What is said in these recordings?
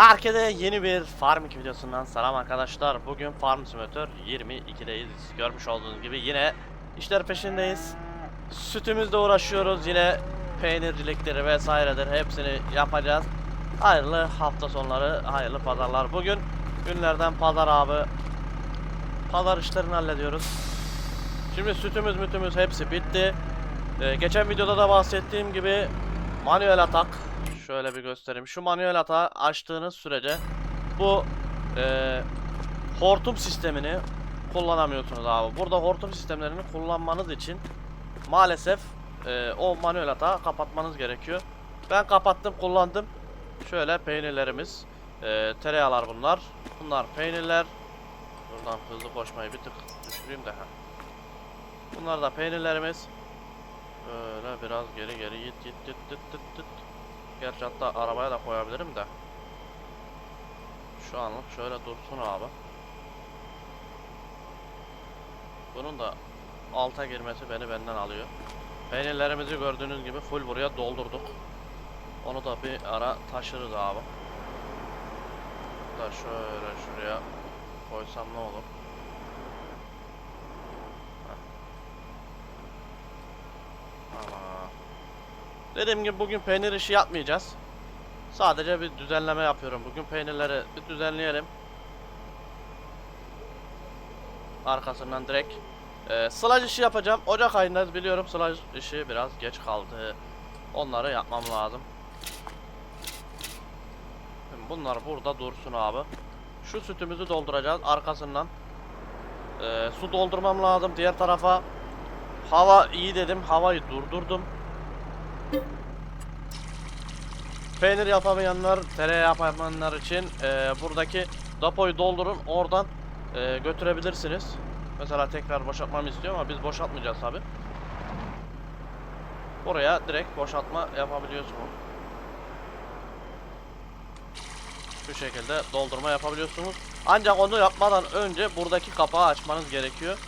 Herkese yeni bir Farming videosundan selam arkadaşlar. Bugün Farm Simulator 22'deyiz. Görmüş olduğunuz gibi yine işler peşindeyiz. Sütümüzle uğraşıyoruz. Yine peynircilikleri vesairedir. Hepsini yapacağız. Hayırlı hafta sonları, hayırlı pazarlar. Bugün günlerden pazar abi. Pazar işlerini hallediyoruz. Şimdi sütümüz mütümüz hepsi bitti. Ee, geçen videoda da bahsettiğim gibi manuel atak şöyle bir göstereyim. Şu manuel atağı açtığınız sürece bu e, hortum sistemini kullanamıyorsunuz abi. Burada hortum sistemlerini kullanmanız için maalesef e, o manuel atağı kapatmanız gerekiyor. Ben kapattım kullandım. Şöyle peynirlerimiz. E, tereyağlar bunlar. Bunlar peynirler. Buradan hızlı koşmayı bir tık düşüreyim de. Bunlar da peynirlerimiz. Böyle biraz geri geri git git git git git git. Gerçi hatta arabaya da koyabilirim de. Şu anlık şöyle dursun abi. Bunun da alta girmesi beni benden alıyor. Peynirlerimizi gördüğünüz gibi full buraya doldurduk. Onu da bir ara taşırız abi. Da şöyle şuraya koysam ne olur? Tamam. Dediğim gibi bugün peynir işi yapmayacağız. Sadece bir düzenleme yapıyorum. Bugün peynirleri bir düzenleyelim. Arkasından direkt e, sılaj işi yapacağım. Ocak ayındayız biliyorum sılaj işi biraz geç kaldı. Onları yapmam lazım. Şimdi bunlar burada dursun abi. Şu sütümüzü dolduracağız arkasından. e, su doldurmam lazım diğer tarafa. Hava iyi dedim. Havayı durdurdum. Peynir yapamayanlar, tereyağı yapamayanlar için e, buradaki depoyu doldurun. Oradan e, götürebilirsiniz. Mesela tekrar boşaltmamı istiyor ama biz boşaltmayacağız tabi. Buraya direkt boşaltma yapabiliyorsunuz. Şu şekilde doldurma yapabiliyorsunuz. Ancak onu yapmadan önce buradaki kapağı açmanız gerekiyor.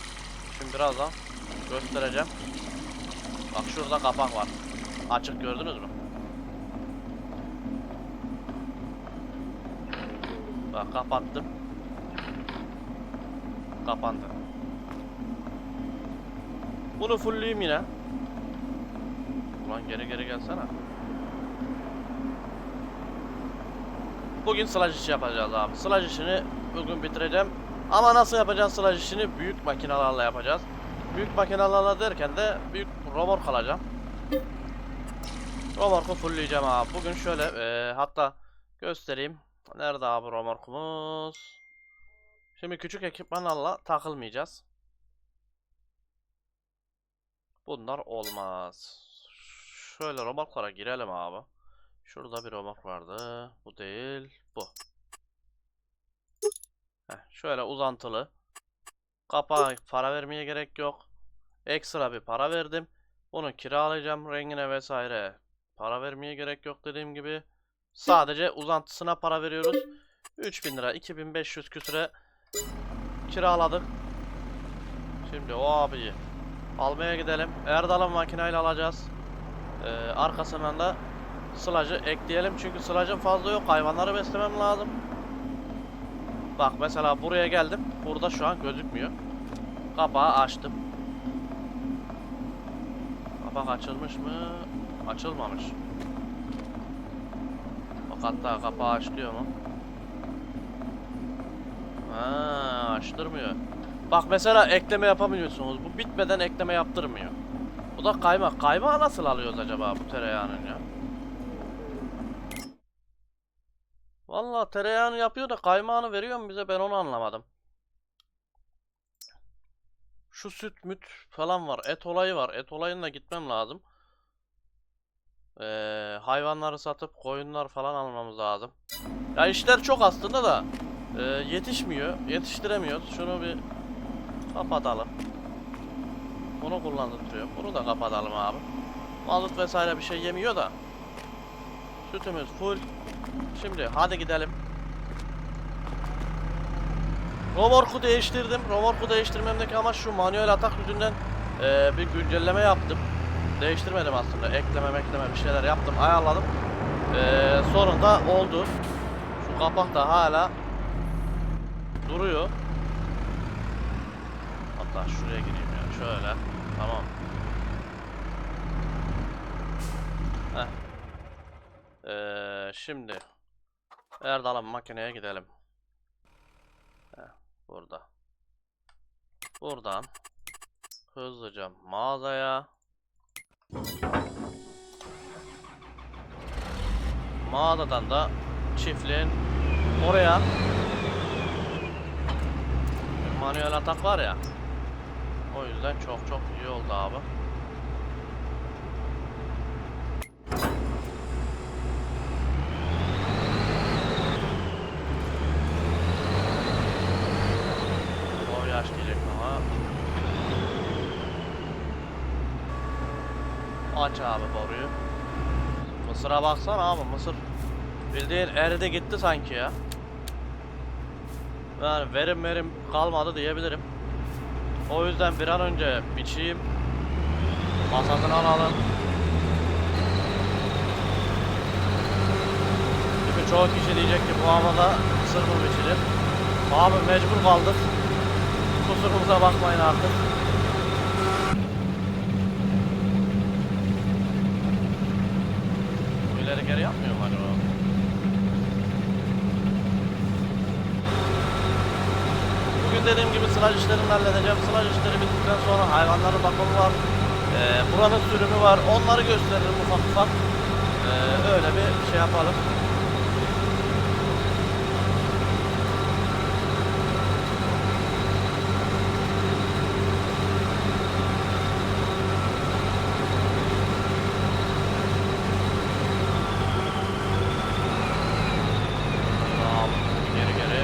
Şimdi birazdan göstereceğim. Bak şurada kapak var. Açık gördünüz mü? Bak kapattım. Kapandı. Bunu fullleyeyim yine. Ulan geri geri gelsene. Bugün sılaj işi yapacağız abi. Sılaj işini bugün bitireceğim. Ama nasıl yapacağız sılaj işini? Büyük makinalarla yapacağız. Büyük makinalarla derken de büyük romork alacağım. Romorku fullleyeceğim abi. Bugün şöyle eee, hatta göstereyim. Nerede abi romorkumuz? Şimdi küçük ekipmanlarla takılmayacağız. Bunlar olmaz. Şöyle romorklara girelim abi. Şurada bir romork vardı. Bu değil. Bu. Heh, şöyle uzantılı. Kapağa para vermeye gerek yok. Ekstra bir para verdim. Bunu kiralayacağım rengine vesaire. Para vermeye gerek yok dediğim gibi. Sadece uzantısına para veriyoruz. 3000 lira 2500 küsüre kiraladık. Şimdi o abiyi almaya gidelim. Erdal'ın makineyle alacağız. Ee, arkasından da sılacı ekleyelim. Çünkü sılacım fazla yok. Hayvanları beslemem lazım. Bak mesela buraya geldim. Burada şu an gözükmüyor. Kapağı açtım. Kapak açılmış mı? Açılmamış. Bak hatta kapağı açlıyor mu? Ha, açtırmıyor. Bak mesela ekleme yapamıyorsunuz. Bu bitmeden ekleme yaptırmıyor. Bu da kaymak. Kaymağı nasıl alıyoruz acaba bu tereyağının ya? Vallahi tereyağını yapıyor da kaymağını veriyor mu bize ben onu anlamadım. Şu süt müt falan var. Et olayı var. Et olayına gitmem lazım. Ee, hayvanları satıp koyunlar falan almamız lazım. Ya işler çok aslında da e, yetişmiyor. Yetiştiremiyoruz. Şunu bir kapatalım. Bunu kullandırıyor. Bunu da kapatalım abi. Mazot vesaire bir şey yemiyor da. Sütümüz full. Şimdi hadi gidelim. Romorku değiştirdim. Romorku değiştirmemdeki amaç şu manuel atak yüzünden e, bir güncelleme yaptım. Değiştirmedim aslında. Ekleme ekleme bir şeyler yaptım. Ayarladım. E, sonunda oldu. Şu kapak da hala duruyor. Hatta şuraya gireyim ya. Şöyle. Tamam. Heh. Ee, şimdi Erdal'ın makineye gidelim. Heh, burada. Buradan hızlıca mağazaya Mağazadan da çiftliğin oraya manuel atak var ya o yüzden çok çok iyi oldu abi. O yaş diyecek ama Aç abi boruyu. Mısır'a baksana abi mısır bildiğin eridi gitti sanki ya. Yani verim verim kalmadı diyebilirim. O yüzden bir an önce biçeyim. Masasını alalım. Çünkü çoğu kişi diyecek ki bu havada mısır mı biçilir? Abi mecbur kaldık. Kusurumuza bakmayın artık. Geri yapmıyor mu acaba? Bugün dediğim gibi sılaj işlerini halledeceğim. Sılaj işleri bittikten sonra hayvanların bakımı var. Ee, buranın sürümü var. Onları gösteririm ufak ufak. Ee, öyle bir şey yapalım. Tamam. Geri geri.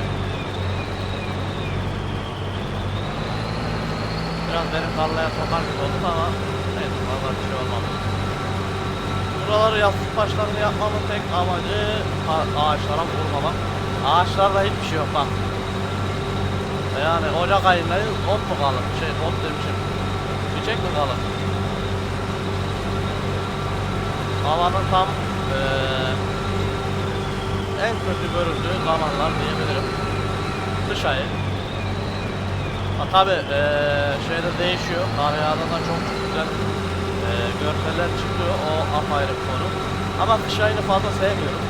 Biraz benim tarlaya sokar gibi oldu ama neyse fazla bir şey olmadı. Buraları yastık taşlarını yapmamın tek amacı a- ağaçlara vurmamak. Ağaçlarda hiçbir şey yok bak. Yani Ocak ayındayız, ot mu kalır? Şey, ot demişim. Çiçek mi kalır? Havanın tam eee en kötü görüldüğü zamanlar diyebilirim. Kış ayı. Ha tabi şeyde değişiyor. Kar yağdığında çok güzel eee, görseller çıkıyor. O apayrı konu. Ama kış ayını fazla sevmiyorum.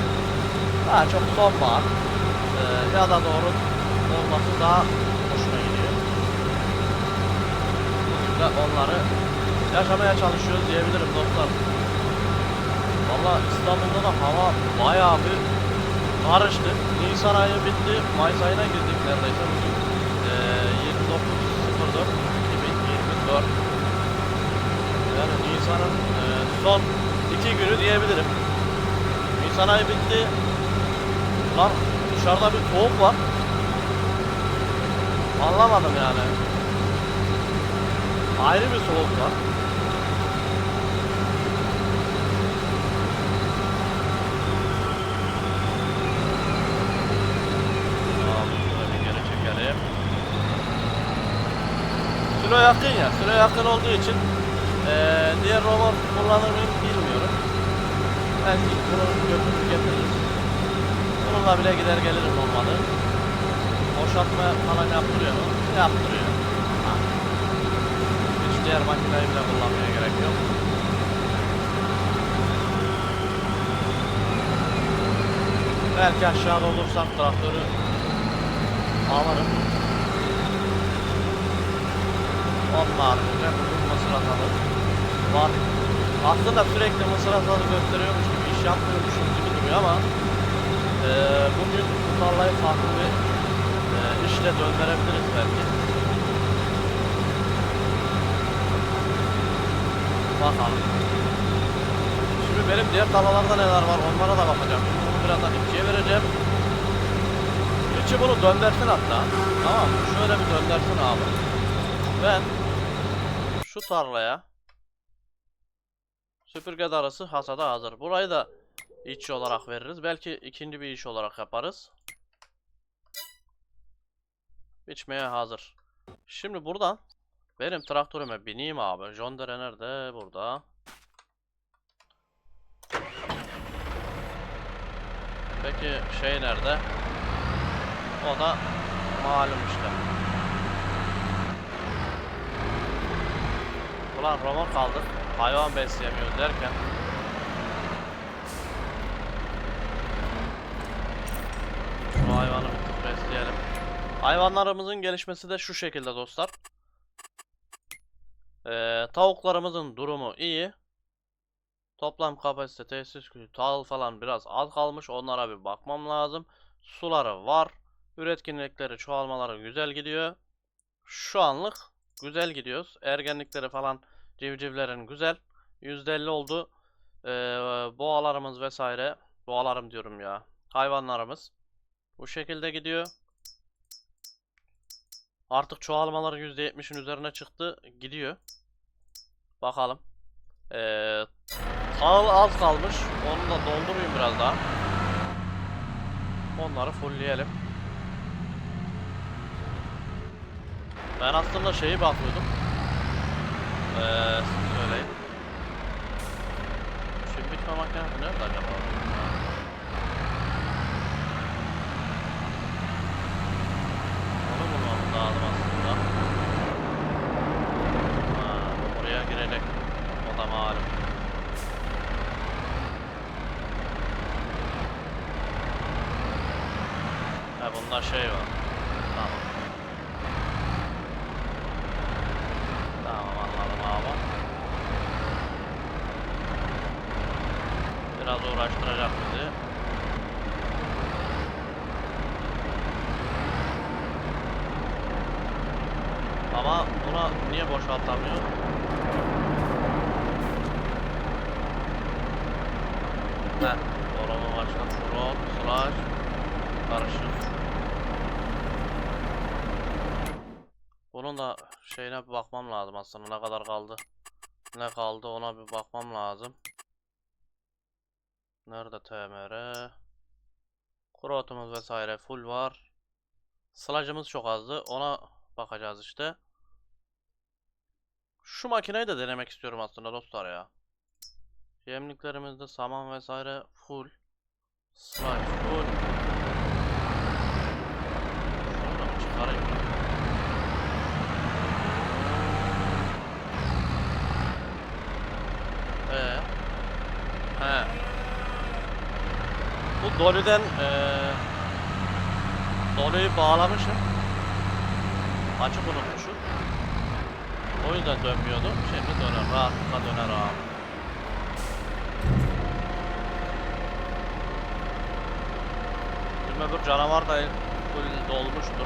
Daha çok sonbahar eee ya da doğru olması daha hoşuma gidiyor. Ve onları yaşamaya çalışıyoruz diyebilirim dostlar. Valla İstanbul'da da hava bayağı bir karıştı. Nisan ayı bitti. Mayıs ayına girdik neredeyse bugün. Ee, 29.04.2024 Yani Nisan'ın e, son iki günü diyebilirim. Nisan ayı bitti. Lan dışarıda bir soğuk var. Anlamadım yani. Ayrı bir soğuk var. Süre yakın ya, süre yakın olduğu için eee diğer robot kullanır mıyım bilmiyorum. Belki bunu götürüp getiririz. Bununla bile gider gelirim olmadı. Boşaltma falan yaptırıyor mu? Yaptırıyor. Ha. Hiç diğer makineyi bile kullanmaya gerek yok. Belki aşağıda olursam traktörü alırım. Onun haricinde bugün mısır atalı var. Aslında sürekli mısır atalı gösteriyormuş gibi, iş yapmıyormuşum gibi duruyor ama eee, bugün bu tarlayı farklı bir eee, işle döndürebiliriz belki. Bakalım. Şimdi benim diğer tarlalarda neler var onlara da bakacağım. Bunu birazdan ikiye vereceğim. İçi bunu döndersin hatta. Tamam mı? Şöyle bir döndersin abi. Ben şu tarlaya süpürge darısı hasada hazır. Burayı da iç olarak veririz. Belki ikinci bir iş olarak yaparız. Biçmeye hazır. Şimdi buradan benim traktörüme bineyim abi. John Deere nerede? Burada. Peki şey nerede? O da malum işte. Ulan roman kaldık. Hayvan besleyemiyoruz derken. Hayvanı besleyelim. Hayvanlarımızın gelişmesi de şu şekilde dostlar. Ee, tavuklarımızın durumu iyi. Toplam kapasite, tesis gücü, tahıl falan biraz az kalmış. Onlara bir bakmam lazım. Suları var. Üretkinlikleri, çoğalmaları güzel gidiyor. Şu anlık güzel gidiyoruz. Ergenlikleri falan civcivlerin güzel. %50 oldu. Ee, boğalarımız vesaire. Boğalarım diyorum ya. Hayvanlarımız. Bu şekilde gidiyor. Artık çoğalmaları %70'in üzerine çıktı. Gidiyor. Bakalım. Ee, tahıl az kalmış. Onu da doldurayım biraz daha. Onları fullleyelim. Ben aslında şeyi bakıyordum. Ee, söyleyin. Şimdi bitme makinesi nerede acaba? Ha. Onu bulmamız lazım aslında. Ha, oraya girecek. O da malum. Bunda şey var. Tamam. Tamam anladım abi. Biraz uğraştıracak bizi. Ama buna niye boşaltamıyor? Heh, oranı başla. Roll, slash, karışık. Bunun da şeyine bir bakmam lazım aslında ne kadar kaldı. Ne kaldı ona bir bakmam lazım. Nerede TMR? Kurotumuz vesaire full var. Sılacımız çok azdı. Ona bakacağız işte. Şu makineyi de denemek istiyorum aslında dostlar ya. Yemliklerimizde saman vesaire full. Sludge full. Şunu çıkarayım ya? Ee. He. Bu Dolly'den eee Dolly'yi bağlamışım. Açık unutmuşum. O yüzden dönmüyordu. Şimdi döner. Rahatlıkla döner abi. Bizim öbür canavar da full dolmuştur.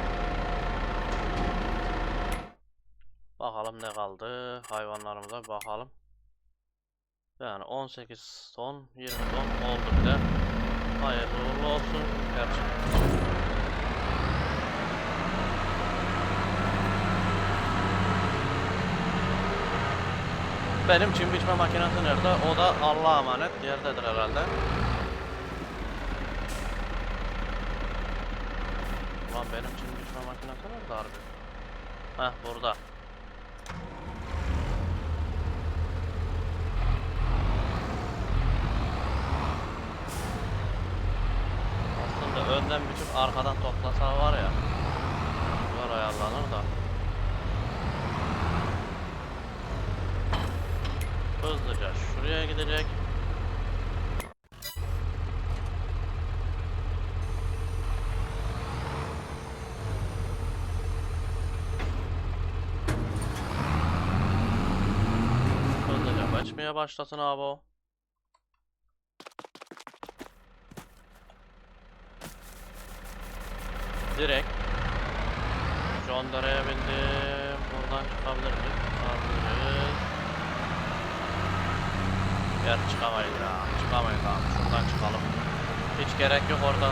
Bakalım ne kaldı. Hayvanlarımıza bakalım. Yani 18 ton, 20 ton oldu bile. Hayırlı uğurlu olsun. Gerçekten. Benim çim biçme makinesi nerede? O da Allah'a emanet yerdedir herhalde. Ulan benim çim biçme makinesi nerede harbi? Heh burada. Aslında önden biçip arkadan toplasa var ya. Güzel ayarlanır da. Hızlıca şuraya gidecek. Hızlıca kaçmaya başlasın abi o. Direkt John Dere'ye bindim. Buradan çıkabilir miyiz? Çıkabiliriz. Yer çıkamayız ya. Çıkamayız abi. Şuradan çıkalım. Hiç gerek yok orada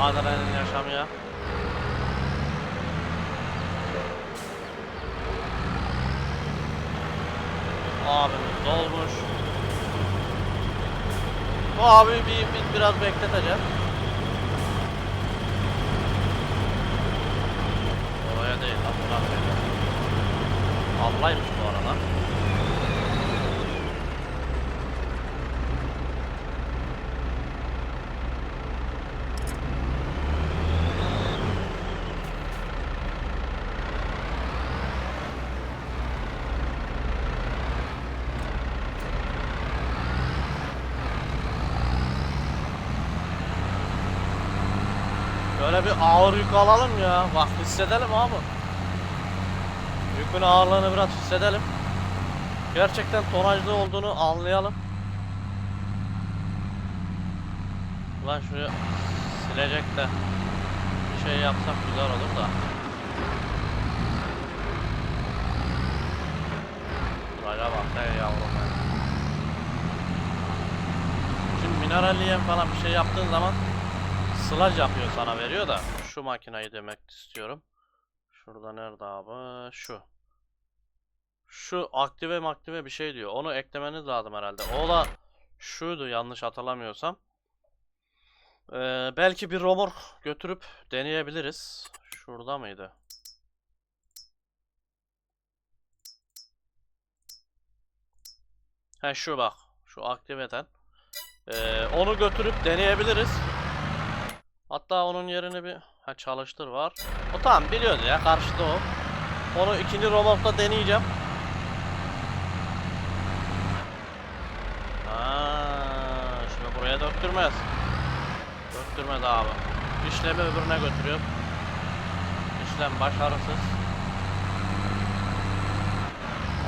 adrenalin yaşamaya. Abimiz dolmuş. Bu abi bir, bir biraz bekleteceğim. Oraya değil lan buna Ablaymış bu arada. Şöyle bir ağır yük alalım ya. Bak hissedelim abi. Yükün ağırlığını biraz hissedelim. Gerçekten tonajlı olduğunu anlayalım. Ulan şuraya silecek de bir şey yapsak güzel olur da. Duraca bak ne yavrum ya. Şimdi mineralliyen falan bir şey yaptığın zaman sılaj yapıyor sana veriyor da şu makinayı demek istiyorum. Şurada nerede abi? Şu. Şu aktive maktive bir şey diyor. Onu eklemeniz lazım herhalde. O da şuydu yanlış hatırlamıyorsam. Ee, belki bir romor götürüp deneyebiliriz. Şurada mıydı? He şu bak. Şu aktiveten. Ee, onu götürüp deneyebiliriz. Hatta onun yerini bir ha, çalıştır var. O tamam biliyordu ya karşıda o. Onu ikinci robotla deneyeceğim. Ha, şimdi buraya döktürmez. Döktürmez abi. İşlemi öbürüne götürüyor. İşlem başarısız.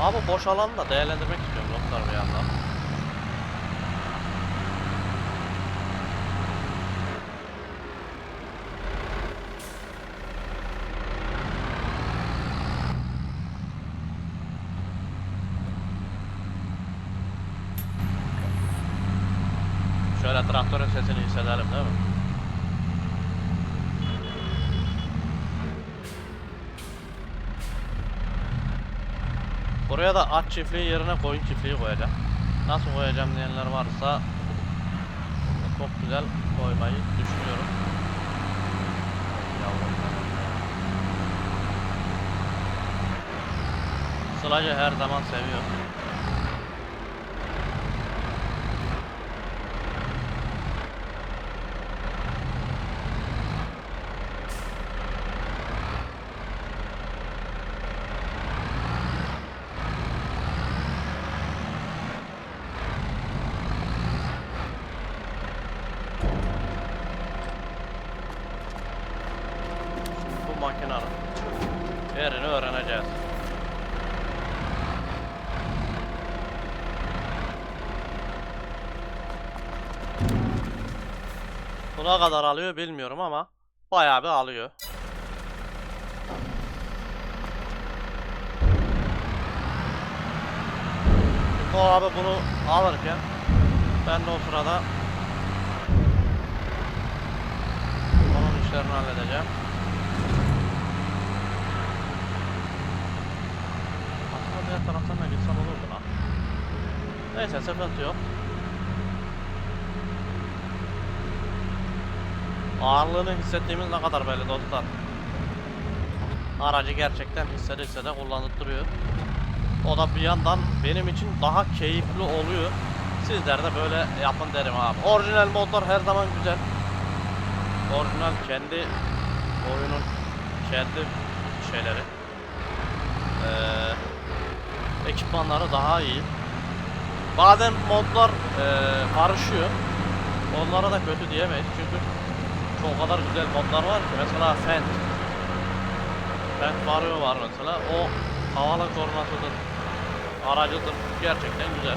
Abi boş alanı da değerlendirmek istiyorum dostlar bir yandan. Şöyle traktörün sesini hissedelim değil mi? Buraya da at çiftliği yerine koyun çiftliği koyacağım. Nasıl koyacağım diyenler varsa çok güzel koymayı düşünüyorum. Sılacı her zaman seviyor. Bu makinenin yerini öğreneceğiz. Buna kadar alıyor bilmiyorum ama bayağı bir alıyor. O abi bunu alırken ben de o sırada onun işlerini halledeceğim. Aslında diğer taraftan da gitsem olurdu lan. Neyse sıkıntı yok. Ağırlığını hissettiğimiz ne kadar belli dostlar. Aracı gerçekten hissedilse de kullanıttırıyor. O da bir yandan benim için daha keyifli oluyor. Sizler de böyle yapın derim abi. Orijinal modlar her zaman güzel. Orijinal kendi oyunun kendi şeyleri. Ee, ekipmanları daha iyi. Bazen modlar ee, karışıyor. Onlara da kötü diyemeyiz çünkü o kadar güzel modlar var ki. Mesela Fent Fent Vario var mesela. O havalı kornatıdır aracıdır. Gerçekten güzel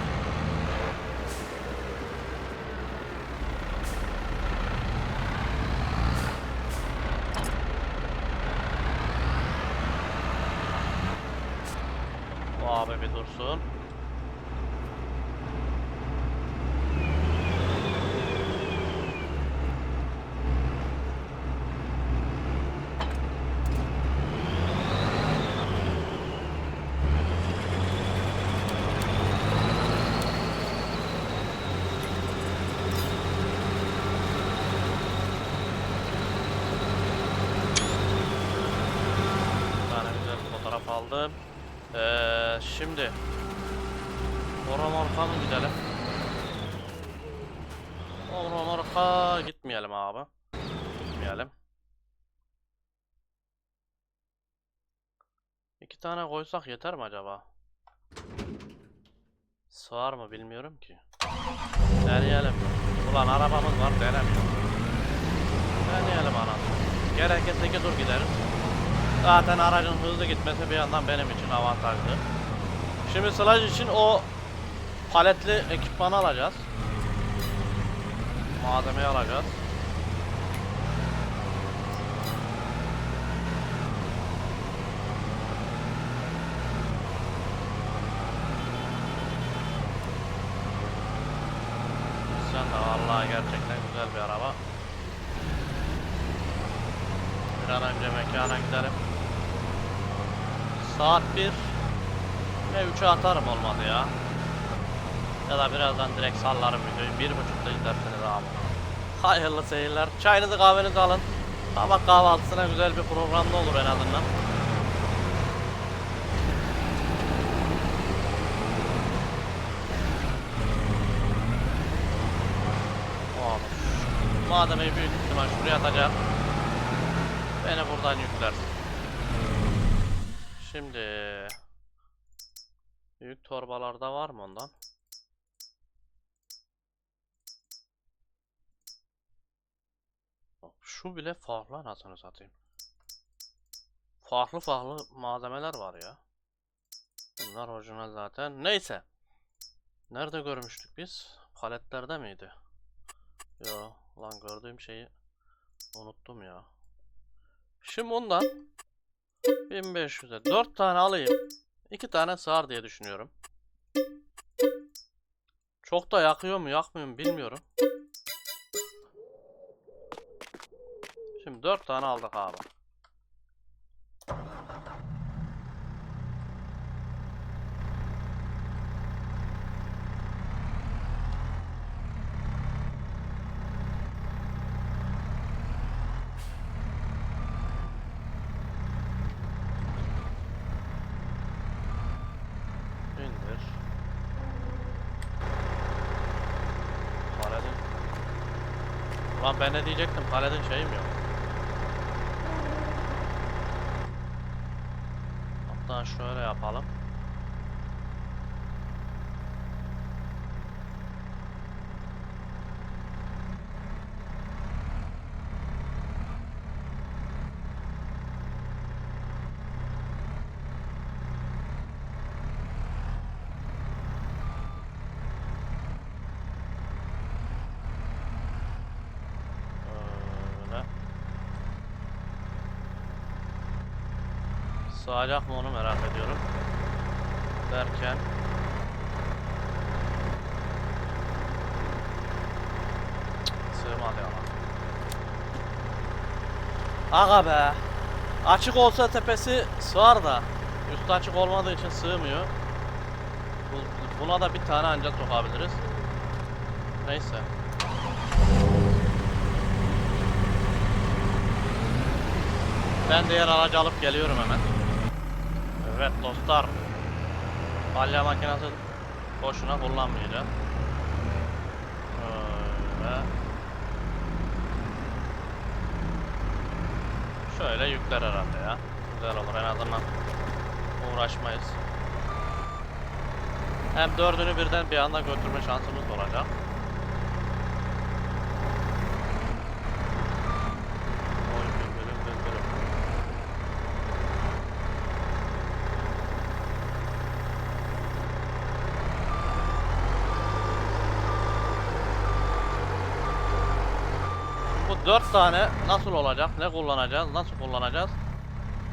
Bu abi bir dursun Bir tane güzel fotoğraf aldım. Ee, şimdi Oromorka mı gidelim? Oromorka gitmeyelim abi. Gitmeyelim. İki tane koysak yeter mi acaba? Sığar mı bilmiyorum ki. Deneyelim. Ulan arabamız var denemiyor. Deneyelim anasını. Gerekirse iki tur gideriz. Zaten aracın hızlı gitmesi bir yandan benim için avantajlı. Şimdi sılaj için o paletli ekipmanı alacağız. Malzemeyi alacağız. Sen de gerçekten güzel bir araba. Bir an önce mekana gidelim. Saat 1 ve 3'e atarım olmadı ya. Ya da birazdan direkt sallarım videoyu. Bir buçukta izlersiniz abi. Hayırlı seyirler. Çayınızı kahvenizi alın. Sabah kahvaltısına güzel bir programda olur en azından. Olur. Malzemeyi büyük ihtimal şuraya atacağım. Beni buradan yüklersin. Şimdi büyük torbalarda var mı ondan? Şu bile farklı anasını satayım. Farklı farklı malzemeler var ya. Bunlar orijinal zaten. Neyse. Nerede görmüştük biz? Paletlerde miydi? Yo, lan gördüğüm şeyi unuttum ya. Şimdi ondan 1500'e 4 tane alayım. 2 tane sığar diye düşünüyorum. Çok da yakıyor mu yakmıyor mu bilmiyorum. Şimdi 4 tane aldık abi. İndir. Paladin. Ulan ben ne diyecektim? Paladin şeyim yok. Hatta şöyle yapalım. Öyle. Sığacak mı onu merak ediyorum. Derken Sığmadı ama. Aga be. Açık olsa tepesi sığar da üstü açık olmadığı için sığmıyor. Bu- Buna da bir tane ancak sokabiliriz. Neyse. Ben diğer aracı alıp geliyorum hemen. Evet dostlar. Balya makinesi boşuna kullanmayacağım. Öyle. Şöyle yükler herhalde ya. Güzel olur en azından uğraşmayız. Hem dördünü birden bir anda götürme şansımız olacak. Tane nasıl olacak, ne kullanacağız, nasıl kullanacağız?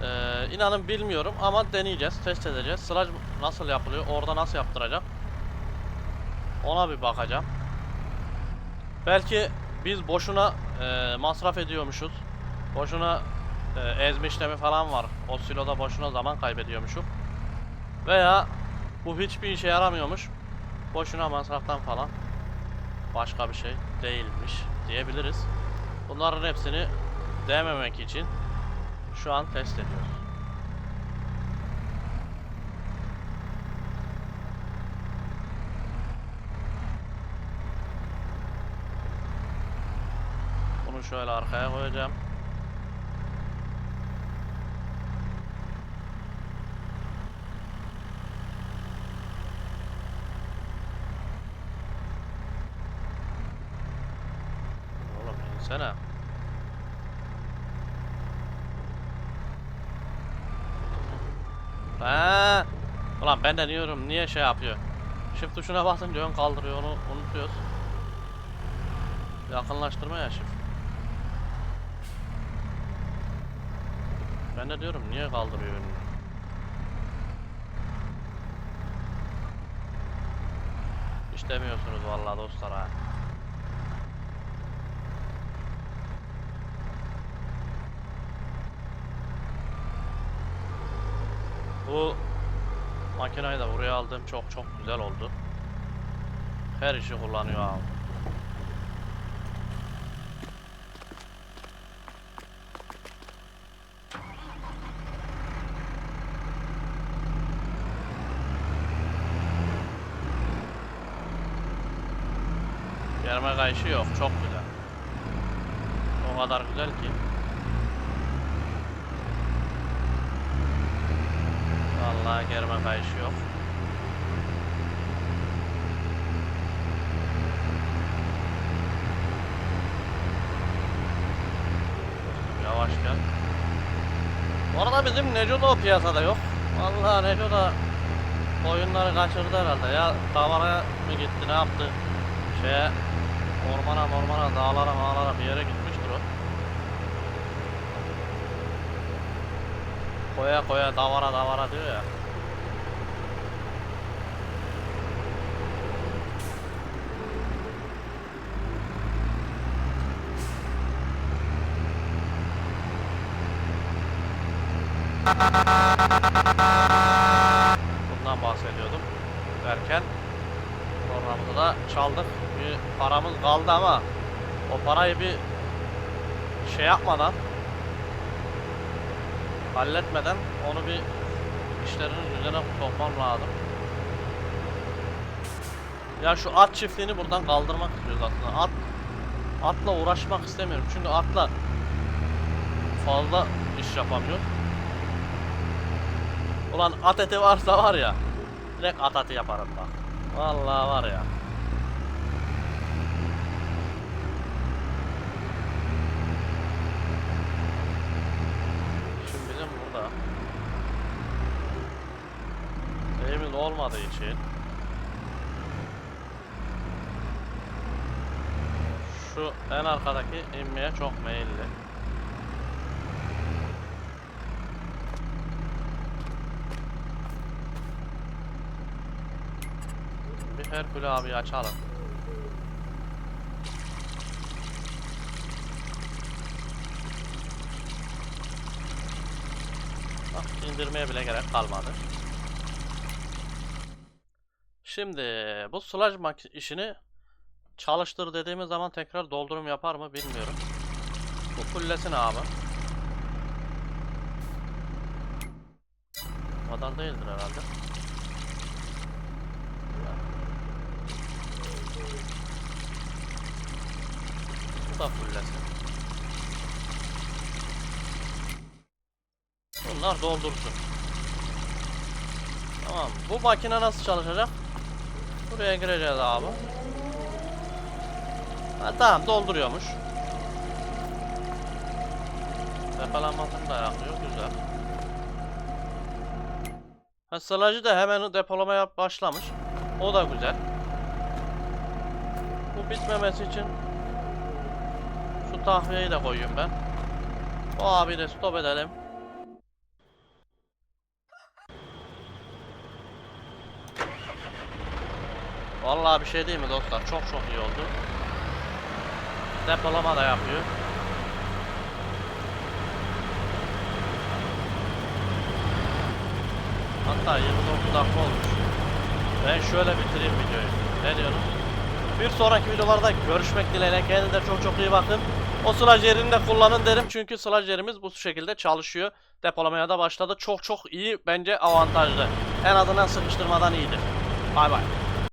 Ee, inanın bilmiyorum ama deneyeceğiz, test edeceğiz. Sılaj nasıl yapılıyor, orada nasıl yaptıracak? Ona bir bakacağım. Belki biz boşuna e, masraf ediyormuşuz. Boşuna e, ezme işlemi falan var. O siloda boşuna zaman kaybediyormuşum. Veya bu hiçbir işe yaramıyormuş. Boşuna masraftan falan başka bir şey değilmiş diyebiliriz. Bunların hepsini dememek için şu an test ediyoruz. Bunu şöyle arkaya koyacağım. Baksana. Ha. Ulan ben de diyorum niye şey yapıyor? Shift tuşuna basınca ön kaldırıyor onu unutuyoruz. Yakınlaştırma ya shift. Ben de diyorum niye kaldırıyor önünü? İstemiyorsunuz vallahi dostlar ha. Bu makinayı da buraya aldım çok çok güzel oldu. Her işi kullanıyor abi. Germe kayışı yok çok güzel. O kadar güzel ki. Vallahi germe kayışı yok. Yavaş gel. Bu arada bizim Neco o piyasada yok. Vallahi Neco da oyunları kaçırdı herhalde. Ya davara mı gitti ne yaptı? Şeye ormana ormana dağlara mağlara bir yere gitmiştir o. Koya koya davara davara diyor ya. Bundan bahsediyordum derken programımızı da çaldık. Bir paramız kaldı ama o parayı bir şey yapmadan halletmeden onu bir işlerinin düzene sokmam lazım. Ya şu at çiftliğini buradan kaldırmak istiyoruz aslında. At atla uğraşmak istemiyorum. Çünkü atla fazla iş yapamıyor. Ulan at eti varsa var ya direkt at eti yaparım bak. Vallahi var ya. Şimdi bizim burada evimiz olmadığı için şu en arkadaki inmeye çok meyilli. Bir Herkül abi açalım. Bak indirmeye bile gerek kalmadı. Şimdi bu sludge mak- işini çalıştır dediğimiz zaman tekrar doldurum yapar mı bilmiyorum. Bu fullesin abi. O kadar değildir herhalde. Bu da fullesin. Bunlar doldursun. Tamam. Bu makine nasıl çalışacak? Buraya gireceğiz abi. Ha, tamam dolduruyormuş. Depolanmasını da yapıyor. Güzel. Ha, sılacı da hemen depolamaya başlamış. O da güzel. Bu bitmemesi için şu tahviyeyi de koyayım ben. Bu abi de stop edelim. Vallahi bir şey değil mi dostlar? Çok çok iyi oldu. Depolama da yapıyor. Hatta 29 dakika olmuş. Ben şöyle bitireyim videoyu. Ne diyorsun? Bir sonraki videolarda görüşmek dileğiyle. Kendinize çok çok iyi bakın. O sılaj yerini de kullanın derim. Çünkü sılaj yerimiz bu şekilde çalışıyor. Depolamaya da başladı. Çok çok iyi bence avantajlı. En azından sıkıştırmadan iyidir. Bay bay.